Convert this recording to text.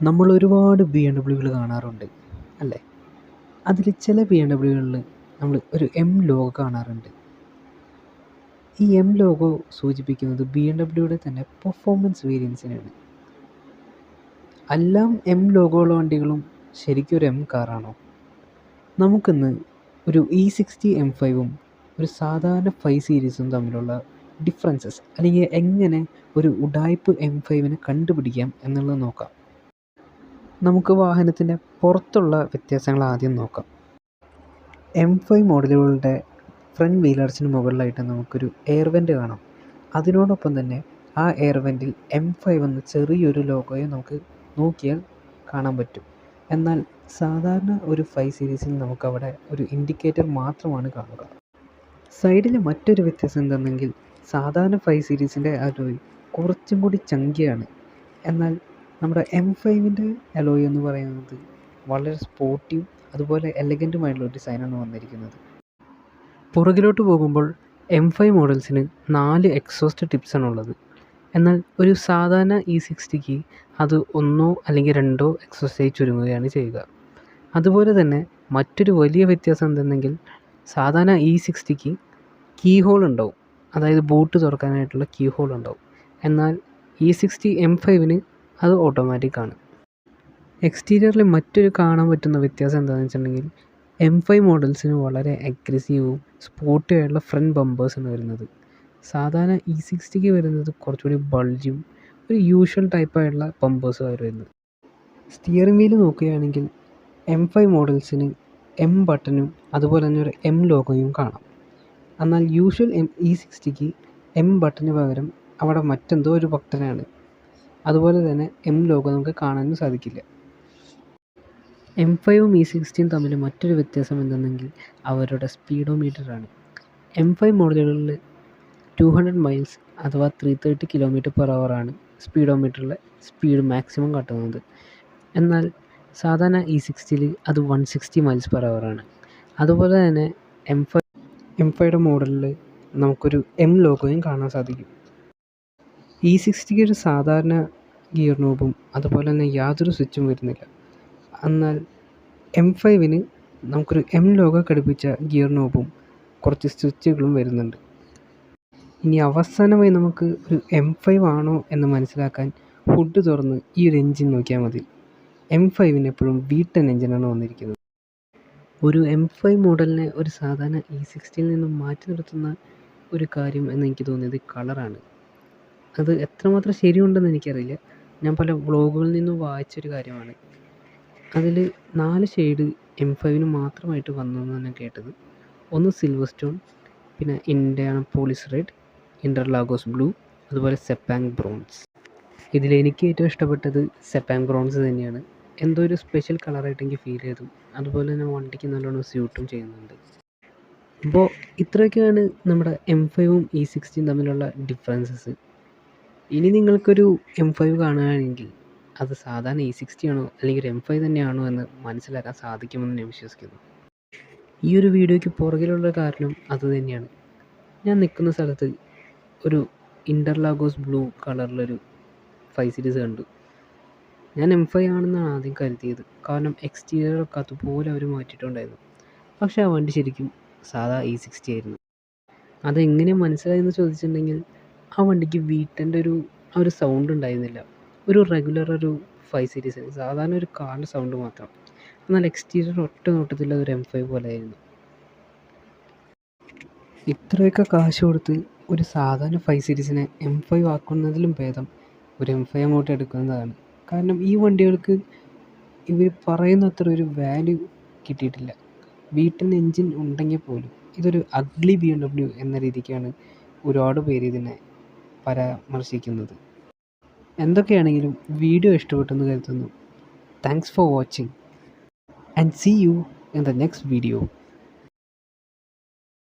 നമ്മൾ ഒരുപാട് B M ഡബ്ല്യൂകൾ കാണാറുണ്ട് അല്ലേ? അതിൽ ചില ബി എം ഡബ്ല്യൂകളിൽ നമ്മൾ ഒരു എം ലോഗോ കാണാറുണ്ട്. ഈ എം ലോഗോ സൂചിപ്പിക്കുന്നത് ബി എം ഡബ്ല്യൂയുടെ തന്നെ പെർഫോമൻസ് വേരിയൻസിനെയാണ് എല്ലാം എം ലോഗോ ഉള്ള വണ്ടികളും ശരിക്കും ഒരു എം കാറാണോ നമുക്കിന്ന് ഒരു ഇ സിക്സ്റ്റി എം ഫൈവും ഒരു സാധാരണ ഫൈവ് സീരീസും തമ്മിലുള്ള ഡിഫറൻസസ് അല്ലെങ്കിൽ എങ്ങനെ ഒരു ഉഡായ്പ് എം ഫൈവിനെ കണ്ടുപിടിക്കാം എന്നുള്ളത് നോക്കാം. നമുക്ക് വാഹനത്തിന്റെ പുറത്തുള്ള വ്യത്യാസങ്ങൾ ആദ്യം നോക്കാം. എം ഫൈവ് മോഡലുകളുടെ ഫ്രണ്ട് വീലേഴ്സിന് മുകളിലായിട്ട് നമുക്കൊരു എയർ വെന്റ് കാണാം. അതിനോടൊപ്പം തന്നെ ആ എയർ വെന്റിൽ എം ഫൈവ് എന്ന ചെറിയൊരു ലോഗോയെ നമുക്ക് നോക്കിയാൽ കാണാൻ പറ്റും. എന്നാൽ സാധാരണ ഒരു ഫൈവ് സീരീസിൽ നമുക്കവിടെ ഒരു ഇൻഡിക്കേറ്റർ മാത്രമാണ് കാണുക. സൈഡിലെ മറ്റൊരു വ്യത്യാസം എന്തെന്നെങ്കിൽ സാധാരണ ഫൈവ് സീരീസിന്റെ അതിൽ കുറച്ചും കൂടി ചങ്കിയാണ് എന്നാൽ നമ്മുടെ എം ഫൈവിന്റെ അലോയ് എന്ന് പറയുന്നത് വളരെ സ്പോർട്ടീവ് അതുപോലെ എലഗന്റുമായിട്ടുള്ള ഡിസൈനാണ് വന്നിരിക്കുന്നത്. പുറകിലോട്ട് പോകുമ്പോൾ എം ഫൈവ് മോഡൽസിന് നാല് എക്സോസ്റ്റ് ടിപ്സാണ് ഉള്ളത്. എന്നാൽ ഒരു സാധാരണ ഇ സിക്സ്റ്റിക്ക് അത് ഒന്നോ അല്ലെങ്കിൽ രണ്ടോ എക്സോസ്റ്റായി ചുരുങ്ങുകയാണ് ചെയ്യുക. അതുപോലെ തന്നെ മറ്റൊരു വലിയ വ്യത്യാസം എന്തെന്നെങ്കിൽ സാധാരണ ഇ സിക്സ്റ്റിക്ക് കീ ഹോൾ ഉണ്ടാവും. അതായത് ബൂട്ട് തുറക്കാനായിട്ടുള്ള കീ ഹോൾ ഉണ്ടാവും. എന്നാൽ ഇ സിക്സ്റ്റി എം ഫൈവിന് അത് ഓട്ടോമാറ്റിക് ആണ്. എക്സ്റ്റീരിയറിൽ മറ്റൊരു കാണാൻ പറ്റുന്ന വ്യത്യാസം എന്താണെന്ന് വെച്ചിട്ടുണ്ടെങ്കിൽ എം ഫൈവ് മോഡൽസിന് വളരെ അഗ്രസീവും സ്പോർട്ടി ആയിട്ടുള്ള ഫ്രണ്ട് ബമ്പേഴ്സാണ് വരുന്നത്. സാധാരണ ഇ സിക്സ്റ്റിക്ക് വരുന്നത് കുറച്ചുകൂടി ബൾജും ഒരു യൂഷ്വൽ ടൈപ്പായിട്ടുള്ള ബമ്പേഴ്സും വരുന്നത്. സ്റ്റിയറിംഗ് വീൽ നോക്കുകയാണെങ്കിൽ എം ഫൈവ് മോഡൽസിന് എം ബട്ടനും അതുപോലെ തന്നെ ഒരു എം ലോഗോയും കാണാം. എന്നാൽ യൂഷ്വൽ എം ഇ സിക്സ്റ്റിക്ക് എം ബട്ടന് പകരം അവിടെ മറ്റെന്തോ ഒരു ബട്ടനാണ് അതുപോലെ തന്നെ എം ലോഗോ നമുക്ക് കാണാനും സാധിക്കില്ല. എം ഫൈവും ഇ സിക്സ്റ്റീൻ തമ്മിൽ മറ്റൊരു വ്യത്യാസം എന്തെന്നെങ്കിൽ അവരുടെ സ്പീഡോമീറ്ററാണ് എം ഫൈവ് മോഡലുകളിൽ ടു ഹൺഡ്രഡ് മൈൽസ് അഥവാ ത്രീ തേർട്ടി കിലോമീറ്റർ പെർ ആണ് സ്പീഡോമീറ്ററിലെ സ്പീഡ് മാക്സിമം കാട്ടുന്നത്. എന്നാൽ സാധാരണ ഇ സിക്സ്റ്റിയിൽ അത് വൺ സിക്സ്റ്റി മൈൽസ് പെർ അവറാണ് അതുപോലെ തന്നെ എം ഫൈവ് എം ഫൈവയുടെ മോഡലിൽ നമുക്കൊരു എം ലോഗോയും കാണാൻ സാധിക്കും. ഇ സിക്സ്റ്റിക്ക് ഒരു സാധാരണ ഗിയർ നോബും അതുപോലെ തന്നെ യാതൊരു സ്വിച്ചും വരുന്നില്ല. എന്നാൽ എം ഫൈവിന് നമുക്കൊരു എം ലോഗോ ഘടിപ്പിച്ച ഗിയർ നോബും കുറച്ച് സ്വിച്ചുകളും വരുന്നുണ്ട്. ഇനി അവസാനമായി നമുക്ക് ഒരു എം ഫൈവ് ആണോ എന്ന് മനസ്സിലാക്കാൻ ഹുഡ് തുറന്ന് ഈ ഒരു എൻജിൻ നോക്കിയാൽ മതി. എം ഫൈവിന് എപ്പോഴും വി ടെൻ എൻജിനാണ് വന്നിരിക്കുന്നത്. ഒരു എം ഫൈവ് മോഡലിനെ ഒരു സാധാരണ ഇ സിക്സ്റ്റിയിൽ നിന്നും മാറ്റി നിർത്തുന്ന ഒരു കാര്യം എന്ന് എനിക്ക് തോന്നിയത് കളറാണ്. അത് എത്രമാത്രം ശരിയുണ്ടെന്ന് എനിക്കറിയില്ല. ഞാൻ പല വ്ളോഗുകളിൽ നിന്നും വായിച്ചൊരു കാര്യമാണ്. അതിൽ നാല് ഷെയ്ഡ് എം ഫൈവിന് മാത്രമായിട്ട് വന്നു എന്നാണ് കേട്ടത്. ഒന്ന് സിൽവർ സ്റ്റോൺ പിന്നെ പോളിസ് റെഡ് ഇന്റർലാഗോസ് ബ്ലൂ അതുപോലെ സെപ്പാങ് ബ്രോൺസ്. ഇതിൽ എനിക്ക് ഏറ്റവും ഇഷ്ടപ്പെട്ടത് സെപ്പാങ് ബ്രോൺസ് തന്നെയാണ്. എന്തോ ഒരു സ്പെഷ്യൽ കളറായിട്ട് എനിക്ക് ഫീൽ ചെയ്തു. അതുപോലെ തന്നെ വണ്ടിക്ക് നല്ലോണം സ്യൂട്ടും ചെയ്യുന്നുണ്ട്. അപ്പോൾ ഇത്രയൊക്കെയാണ് നമ്മുടെ എം ഫൈവും ഇ സിക്സ്റ്റിയും തമ്മിലുള്ള ഡിഫറൻസസ് ഇനി നിങ്ങൾക്കൊരു എം ഫൈവ് കാണുകയാണെങ്കിൽ അത് സാധാരണ ഇ സിക്സ്റ്റി ആണോ അല്ലെങ്കിൽ ഒരു എം ഫൈവ് തന്നെയാണോ എന്ന് മനസ്സിലാക്കാൻ സാധിക്കുമെന്ന് ഞാൻ വിശ്വസിക്കുന്നു. ഈ ഒരു വീഡിയോയ്ക്ക് പുറകിലുള്ള കാരണം അത് തന്നെയാണ്. ഞാൻ നിൽക്കുന്ന സ്ഥലത്ത് ഒരു ഇന്റർലാഗോസ് ബ്ലൂ കളറിലൊരു ഫൈവ് സീരീസ് കണ്ടു. ഞാൻ എം ഫൈവ് ആണെന്നാണ് ആദ്യം കരുതിയത്. കാരണം എക്സ്റ്റീരിയറൊക്കെ അതുപോലെ അവർ മാറ്റിയിട്ടുണ്ടായിരുന്നു. പക്ഷേ ആ വണ്ടി ശരിക്കും സാധാ ഇ സിക്സ്റ്റി ആയിരുന്നു. അതെങ്ങനെ മനസ്സിലായെന്ന് ചോദിച്ചിട്ടുണ്ടെങ്കിൽ ആ വണ്ടിക്ക് വീട്ടിന്റെ ഒരു ആ ഒരു സൗണ്ട് ഉണ്ടായിരുന്നില്ല. ഒരു റെഗുലർ ഒരു ഫൈവ് സീരീസ് സാധാരണ ഒരു കാറിന്റെ സൗണ്ട് മാത്രം. എന്നാൽ എക്സ്റ്റീരിയർ ഒറ്റ നോട്ടത്തിൽ അതൊരു എം ഫൈവ് പോലെ ആയിരുന്നു ഇത്രയൊക്കെ കാശ് കൊടുത്ത് ഒരു സാധാരണ ഫൈവ് സീരീസിനെ എം ഫൈവ് ആക്കുന്നതിലും ഭേദം ഒരു എം ഫൈവ് അങ്ങോട്ട് എടുക്കുന്നതാണ്. കാരണം ഈ വണ്ടികൾക്ക് ഇവർ പറയുന്ന അത്ര ഒരു വാല്യൂ കിട്ടിയിട്ടില്ല. വീട്ടിൽ എഞ്ചിൻ ഉണ്ടെങ്കിൽ പോലും ഇതൊരു അഗ്ലി ബി എം ഡബ്ല്യു എന്ന രീതിക്കാണ് ഒരുപാട് പേര് ഇതിനെ പരാമർശിക്കുന്നത്. എന്തൊക്കെയാണെങ്കിലും വീഡിയോ ഇഷ്ടപ്പെട്ടെന്ന് കരുതുന്നു. Thanks for watching and see you in the next video